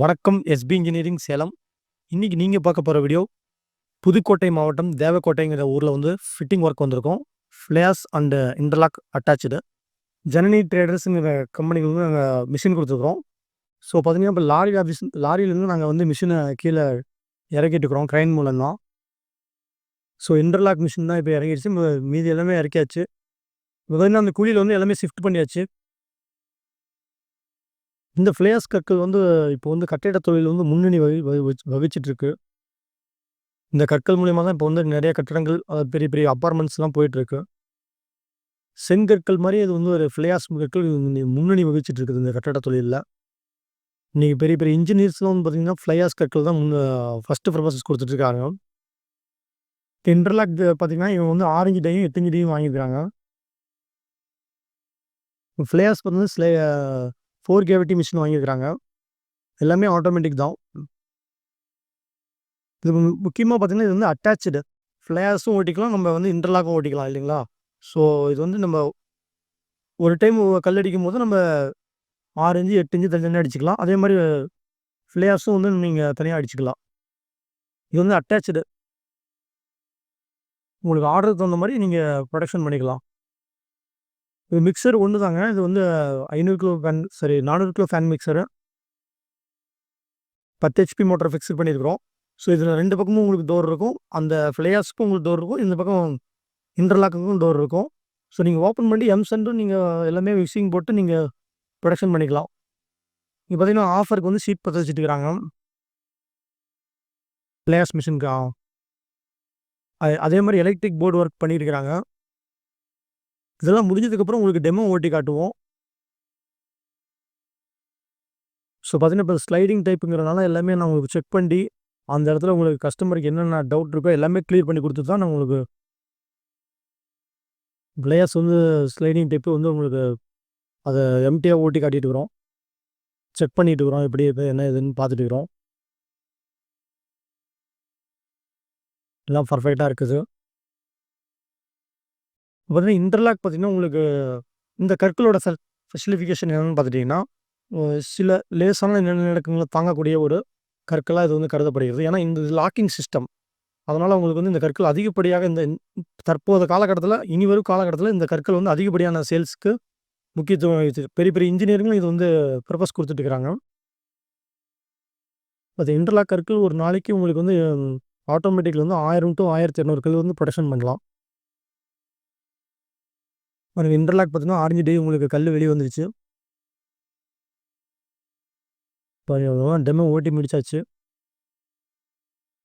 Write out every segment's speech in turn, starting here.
வணக்கம் SP engineering Salem. இன்றைக்கி நீங்கள் பார்க்க போகிற வீடியோ புதுக்கோட்டை மாவட்டம் தேவக்கோட்டைங்கிற ஊரில் வந்து ஃபிட்டிங் ஒர்க் வந்திருக்கோம். ஃப்ளேஸ் அண்டு இன்டர்லாக் அட்டாச்சு ஜனனி ட்ரேடர்ஸுங்கிற கம்பெனிக்கு வந்து நாங்கள் மிஷின் கொடுத்துருக்குறோம். ஸோ பார்த்தீங்கன்னா இப்போ லாரி ஆஃபீஸ் லாரியிலேருந்து நாங்கள் வந்து மிஷினை கீழே இறக்கிட்டு இருக்கிறோம் க்ரைன் மூலம். தான் ஸோ இன்டர்லாக் மிஷின் தான் இப்போ இறங்கிடுச்சு. மீதி எல்லாமே இறக்கியாச்சு. இப்போ பார்த்தீங்கன்னா அந்த குழியில் வந்து எல்லாமே ஷிஃப்ட் பண்ணியாச்சு. இந்த ஃப்ளேயர்ஸ் கற்கள் வந்து இப்போ வந்து கட்டிட தொழில் வந்து முன்னணி வகி வகி- இந்த கற்கள் மூலியமா தான் இப்போ வந்து நிறைய கட்டிடங்கள் பெரிய பெரிய அப்பார்ட்மெண்ட்ஸ்லாம் போயிட்டுருக்கு செங்கற்கள் மாதிரி இது வந்து ஒரு ஃப்ளேயாஸ் கற்கள் முன்னணி வகிச்சிட்டு இருக்குது இந்த கட்டட தொழிலில். இன்றைக்கி பெரிய பெரிய இன்ஜினியர்ஸ்லாம் வந்து பார்த்தீங்கன்னா ஃப்ளையாஸ் கற்கள் தான் முன்ன ஃபஸ்ட்டு ப்ரொபசஸ் கொடுத்துட்ருக்காங்க. இன்டர்லாக் பார்த்தீங்கன்னா இவங்க வந்து ஆரஞ்சு டையும் எத்தஞ்சு டையும் வாங்கியிருக்காங்க ஃப்ளேயர்ஸ் வந்து ஸ்லே ஃபோர் கேவிட்டி மிஷின் வாங்கியிருக்கிறாங்க. எல்லாமே ஆட்டோமேட்டிக் தான். இது முக்கியமாக பார்த்தீங்கன்னா இது வந்து அட்டாச்சு ஃப்ளேயர்ஸும் ஓட்டிக்கலாம் நம்ம வந்து இன்டர்லாக்கும் ஓட்டிக்கலாம் இல்லைங்களா? ஸோ இது வந்து நம்ம ஒரு டைம் கல் அடிக்கும் போது நம்ம ஆறு இன்ச்சு எட்டு இன்ச்சு தனியாக அடிச்சுக்கலாம். அதே மாதிரி ஃப்ளேயர்ஸும் வந்து நீங்கள் தனியாக அடிச்சுக்கலாம். இது வந்து அட்டாச்சு உங்களுக்கு ஆர்டருக்கு தகுந்த மாதிரி நீங்கள் ப்ரொடக்ஷன் பண்ணிக்கலாம். இது மிக்சர் ஒன்று தாங்க இது வந்து ஐநூறு கிலோ ஃபேன் சரி நானூறு கிலோ ஃபேன் மிக்சரு பத்து ஹெச்பி மோட்டர் ஃபிக்ஸ் பண்ணியிருக்கிறோம் ஸோ இதில் ரெண்டு பக்கமும் உங்களுக்கு டோர் இருக்கும். அந்த ஃப்ளேயர்ஸ்க்கும் உங்களுக்கு டோர் இருக்கும். இந்த பக்கம் இன்டர்லாக்குக்கும் டோர் இருக்கும். ஸோ நீங்கள் ஓப்பன் பண்ணி எம் சென்ட்டும் நீங்கள் எல்லாமே விக்ஸிங் போட்டு நீங்கள் ப்ரொடக்ஷன் பண்ணிக்கலாம். இங்கே பார்த்தீங்கன்னா ஆஃபருக்கு வந்து சீட் பற்ற வச்சுட்டுக்கிறாங்க இருக்கிறாங்க ஃப்ளேயர்ஸ் மிஷினுக்கு அதே மாதிரி எலக்ட்ரிக் போர்டு ஒர்க் பண்ணியிருக்கிறாங்க இதெல்லாம் முடிஞ்சதுக்கப்புறம் உங்களுக்கு டெமோ ஓட்டி காட்டுவோம். ஸோ பார்த்தீங்கன்னா இப்போ ஸ்லைடிங் டைப்புங்கிறனால எல்லாமே நான் உங்களுக்கு செக் பண்ணி அந்த இடத்துல உங்களுக்கு கஸ்டமருக்கு என்னென்ன டவுட் இருக்கோ எல்லாமே கிளியர் பண்ணி கொடுத்து தான் நான் உங்களுக்கு பிளேயர்ஸ் வந்து ஸ்லைடிங் டைப்பு வந்து உங்களுக்கு அதை எம்டியாக ஓட்டி காட்டிட்டு இருக்கிறோம் செக் பண்ணிட்டு இருக்கிறோம் எப்படி என்ன இதுன்னு பார்த்துட்டு இருக்கிறோம் எல்லாம் பர்ஃபெக்டாக இருக்குது. பார்த்தீங்கன்னா இன்டர்லாக் பார்த்தீங்கன்னா உங்களுக்கு இந்த கற்களோட செல் ஸ்பெசிஃபிகேஷன் என்னென்னு பார்த்துட்டிங்கன்னா சில லேசான நிலநடுக்கங்களை தாங்கக்கூடிய ஒரு கற்களாக இது வந்து கருதப்படுகிறது. ஏன்னா இந்த லாக்கிங் சிஸ்டம் அதனால் உங்களுக்கு வந்து இந்த கற்கள் அதிகப்படியாக இந்த தற்போது காலகட்டத்தில் இனி வரும் காலகட்டத்தில் இந்த கற்கள் வந்து அதிகப்படியான சேல்ஸ்க்கு முக்கியத்துவம் வகிச்சு பெரிய பெரிய இன்ஜினியருங்களும் இது வந்து ப்ரப்பஸ் கொடுத்துட்டு இருக்கிறாங்க அது இன்டர்லாக் கற்கள் ஒரு நாளைக்கு உங்களுக்கு வந்து ஆட்டோமேட்டிக்கில் வந்து ஆயிரம் டு ஆயிரத்தி இரநூறு கல் வந்து ப்ரொடக்ஷன் பண்ணலாம். இன்டர்லாக் பார்த்தீங்கன்னா ஆரஞ்சு டே உங்களுக்கு கல் வெளியே வந்துருச்சு. பாருங்க டெமோ ஓட்டி முடிச்சாச்சு.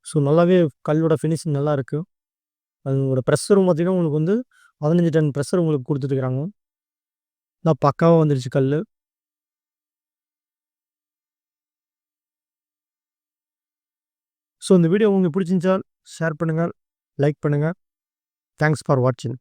ஸோ நல்லாவே கல்லோட ஃபினிஷிங் நல்லா இருக்குது அதோட ப்ரெஷரும் பார்த்தீங்கன்னா உங்களுக்கு வந்து பதினஞ்சு டன் ப்ரெஷர் உங்களுக்கு கொடுத்துருக்குறாங்க நான் பக்காவாக வந்துருச்சு கல் ஸோ இந்த வீடியோ உங்களுக்கு பிடிச்சிருந்தால் ஷேர் பண்ணுங்கள் லைக் பண்ணுங்கள் தேங்க்ஸ் ஃபார் வாட்சிங்